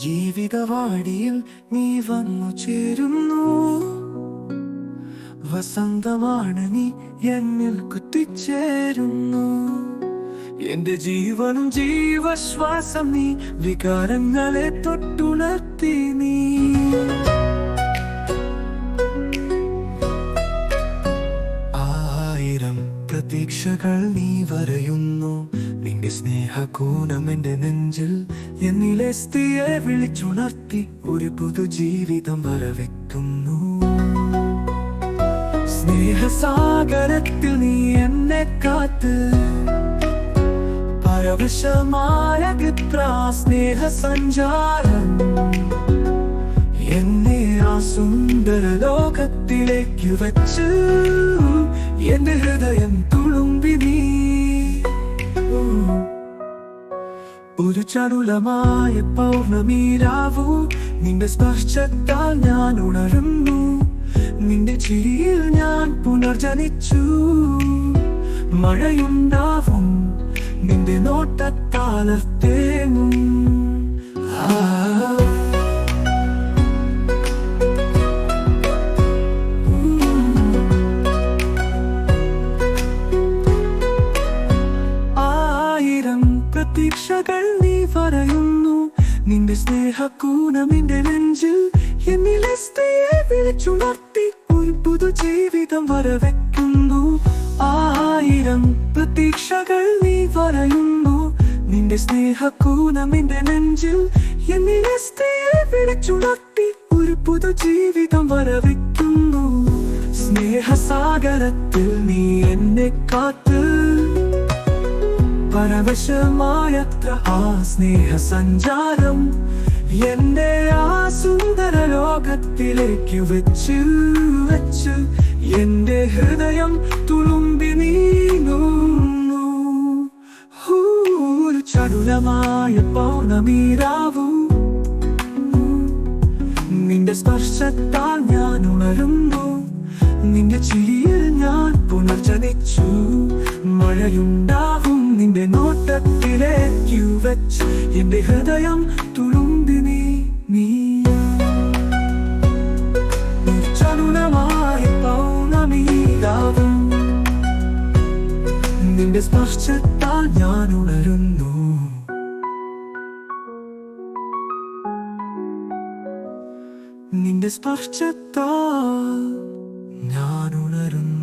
ജീവിതവാടിയിൽ നീ വന്നു ചേരുന്നു. വസന്തമാണ് നീ എന്നിൽ കുത്തിച്ചേരുന്നു. എന്റെ ജീവനും ജീവശ്വാസം നീ വികാരങ്ങളെ തൊട്ടുണർത്തി നീ. ആയിരം പ്രതീക്ഷകൾ നീ വരയുന്നു. നിന്റെ സ്നേഹകൂനം എന്റെ നെഞ്ചിൽ എന്നിലെ സ്ത്രീയെ വിളിച്ചുണർത്തി ഒരു പുതുജീവിതം വരവെക്കുന്നു. സ്നേഹസാഗരത്തിൽ നീ എന്നെ കാത്ത്. പരവശമായ സ്നേഹ സഞ്ചാരം എന്നെ ആ സുന്ദര ലോകത്തിലേക്ക് വച്ച്. എന്റെ ഹൃദയം തുളുമ്പി നീ ഒരു ചടുലമായ പൗർണമീരാവൂ നിന്റെ സ്പർശത്താൽ ഞാൻ ഉണരുന്നു. നിന്റെ ചിരിയിൽ ഞാൻ പുനർജനിച്ചു. മഴയുണ്ടാവും നിന്റെ നോട്ടത്താലത്തേങ്ങും പ്രതീക്ഷകൾ നീ പറയുന്നു. നിന്റെ സ്നേഹക്കൂനം നിന്റെ നെഞ്ചിൽ എന്നിലെ സ്ത്രീയെ വിളിച്ചുണർത്തി ഒരു പുതു ജീവിതം വരവെക്കുന്നു. ആയിരം പ്രതീക്ഷകൾ നീ പറയുന്നു. നിന്റെ സ്നേഹക്കൂനം നിന്റെ നെഞ്ചിൽ എന്നിലെ സ്ത്രീയെ വിളിച്ചുണർത്തി ഒരു പുതു ജീവിതം വരവെക്കുന്നു. സ്നേഹസാഗരത്തിൽ നീ എന്നെ കാത്ത് പരവശമായത്ര ആ സ്നേഹ സഞ്ചാരം എന്റെ ആ സുന്ദര ലോകത്തിലേക്ക് വെച്ചു വെച്ചു. എന്റെ ഹൃദയം തുളുമ്പി നീങ്ങുന്നു. ചടുലമായ പൗർണമീരാവൂ. നിന്റെ സ്പർശത്താൽ ഞാൻ ഉണരുന്നു. നിന്റെ ചിരിയിൽ ഞാൻ പുനർജനിച്ചു. മഴയുണ്ടാവും. നോട്ടത്തിലേക്ക് എന്റെ തുളുമ്പി നീ നീ ചടുലമായ പൗർണമീരാവും നിന്റെ സ്പർശത്താൽ ഞാൻ ഉണരുന്നു. നിന്റെ സ്പർശത്താൽ ഞാൻ ഉണരുന്നു.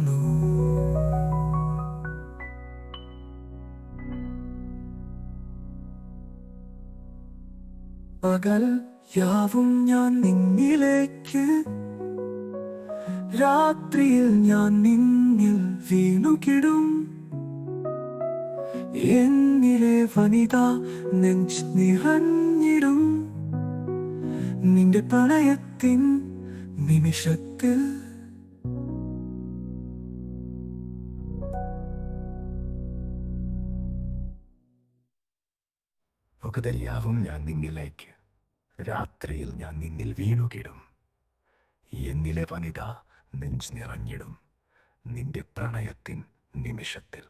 പകൽ യാവും ഞാൻ നിന്നിലേക്ക്. രാത്രിയിൽ ഞാൻ നിന്നിൽ വീണുകിടും. എന്നിലെ വനിത നെഞ്ച് നിറഞ്ഞിടും. നിന്റെ പ്രണയത്തിൻ നിമിഷത്തിൽ പകതരിയാവും ഞാൻ നിന്നിലേക്ക്. രാത്രിയിൽ ഞാൻ നിന്നിൽ വീണുകിടും. എന്നിലെ വനിത നെഞ്ച് നിറഞ്ഞിടും. നിന്റെ പ്രണയത്തിൻ നിമിഷത്തിൽ.